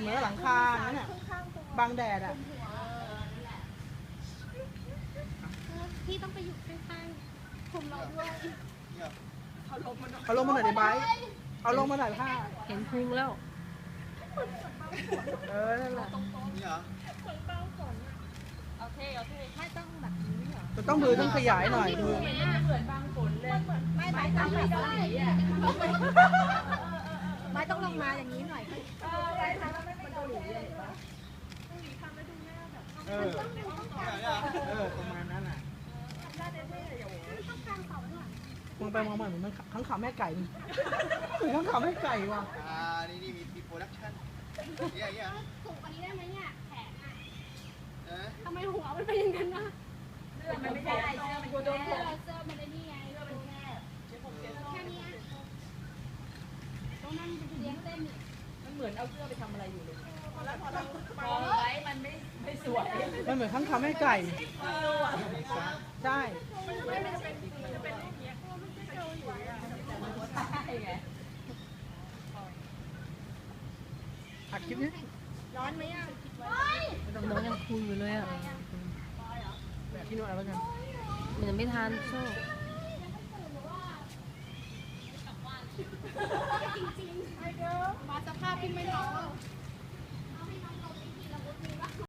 เหมือนหลังคานั่นน่ะบังแดดอะ พี่ต้องไปอยู่ข้างๆคุมเราด้วยเอาลงมาหน่อยดิไบร์ทเอาลงมาหน่อยผ้า เห็นพุงแล้ว เออ นั่นแหละนี่เหรอไม่ต้องแบบนี้เหรอมันต้องมือต้องขยายหน่อยดูไม่ไม่ต้องแบบว่าไม่ต้องลงมาอย่างนี้หน่อย เออเออประมาณนั้นอะมองไปมองมาเหมือนมันข้างขาวแม่ไก่เหมือนข้างขาวแม่ไก่ว่ะอ่านี่นี่มีมีโปรดักชั่นเนี่ยเนี่ยถูกกว่านี้ได้ไหมเนี่ยแขนอะเออทำไมหัวมันเป็นอย่างนั้นนะมันไม่ได้เสื้อมันโดนเสื้อเสื้อมันได้นี่ไงเสื้อมันแคบแค่นี้ตรงนั้นมันเลี้ยงเต้นนี่มันเหมือนข้างขาวแม่ไก่ใช่อัดคลิปนี้ร้อนไหมอะน้องยังคุยอยู่เลยอะแบบที่นู่นเอาแล้วกันมันยังไม่ทานโช